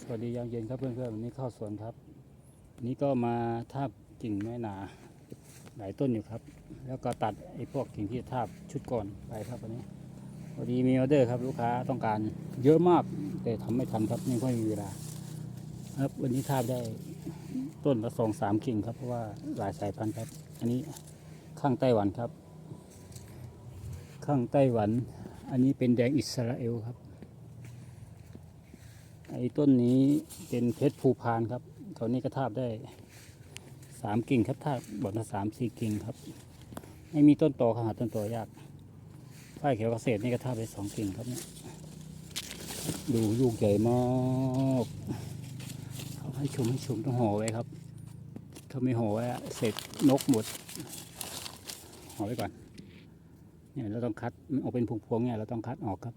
สวัสดียามเย็นครับเพื่อนๆวันนี้เข้าสวนครับนนี้ก็มาทาบกิ่งไม้หนาหลายต้นอยู่ครับ แล้วก็ตัดไอ้พวกกิ่งที่ทาบชุดก่อนไปครับวันนี้พอดีมีออเดอร์ครับลูกค้าต้องการเยอะมากแต่ทำไม่ทันครับไม่ค่อยมีเวลา ครับวันนี้ทาบได้ต้นละสองสามกิ่งครับเพราะว่าหลายสายพันธุ์ครับ อันนี้ข้างไต้หวันครับ ข้างไต้หวัน อันนี้เป็นแดงอิสราเอลครับ ไอ้ต้นนี้เป็นเพชรภูพานครับตอนนี้ก็ทาบได้สามกิ่งครับทาบบทละสามสี่กิ่งครับ ไม่มีต้นตครับหาต้นโตยากฝ้ายเขียวเกษตรนี่ก็ทาบได้สองกิ่งครับเนี่ยดูลูกใหญ่มากเขาให้ชมให้ชมต้องห่อไว้ครับถ้าไม่ห่อไว้เสร็จนกหมดห่อไว้ก่อนเนี่ยเราต้องคัดออกเป็นพวงๆเนี่ยเราต้องคัดออกครับ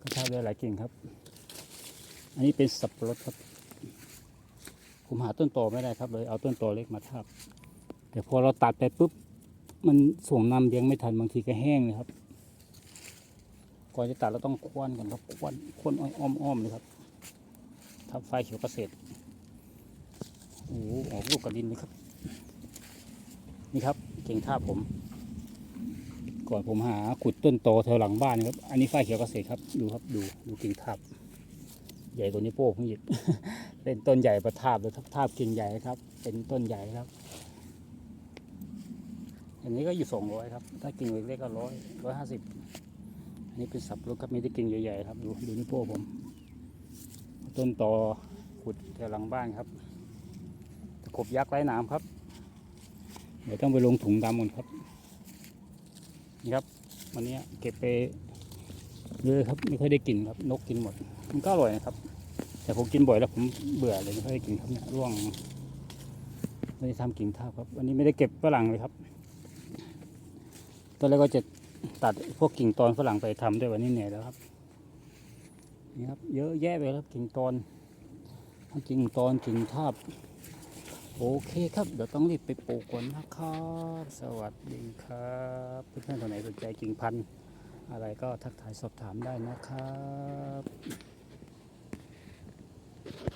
ก็ทาบได้หลายกิ่งครับ อันนี้เป็นสับปะรดครับ ผมหาต้นโตไม่ได้ครับเลยเอาต้นโตเล็กมาทาบแต่พอเราตัดไปปุ๊บ มันส่งนำเลี้ยงไม่ทันบางทีก็แห้งเลยครับ ก่อนจะตัดเราต้องควนกันครับควนควนอ้อมอ้อมๆเลยครับทับไฟเขียวเกษตรโอ้โหออกลูกกระดินเลยครับ นี่ครับเก่งท่าบผม ก่อนผมหาขุดต้นโตแถวหลังบ้านนะครับ อันนี้ไฟเขียวเกษตรครับ ดูครับดูดูเก่งทาบ ใหญ่กว่านิ้วโป้งผมอีกเป็นต้นใหญ่ประทาบเลยครับทาบกิ่งใหญ่ครับ เป็นต้นใหญ่ครับ อันนี้ก็อยู่สองร้อยครับ ถ้ากิ่งเล็กๆก็ร้อยร้อยห้าสิบอันนี้เป็นสับปะรดครับมีแต่กิ่งใหญ่ๆครับ ดูดูนิ้วโป้งผม ต้นตอขุดแถวหลังบ้านครับตะขบยักษ์ไร้นามครับ เดี๋ยวต้องไปลงถุงดำก่อนครับ นี่ครับ วันนี้เก็บไป เยอะครับไม่ค่อยได้กินครับ นกกินหมด มันก็อร่อยนะครับ แต่ผมกินบ่อยแล้วผมเบื่อเลยไม่ค่อยได้กินครับเนี่ยร่วงไม่ได้ทำกิ่งทาครับวันนี้ไม่ได้เก็บฝรั่งเลยครับตอนแรกก็จะตัดพวกกิ่งตอนฝรั่งไปทำด้วยวันนี้เหนื่อยแล้วครับนี่ครับเยอะแยะไปครับกิ่งตอนทั้งกิ่งตอนกิ่งทาบโอเคครับ เดี๋ยวต้องรีบไปปลูกก่อนนะครับ สวัสดีครับเพื่อนๆคนไหนสนใจกิ่งพันธุ์ อะไรก็ทักทายสอบถามได้นะครับ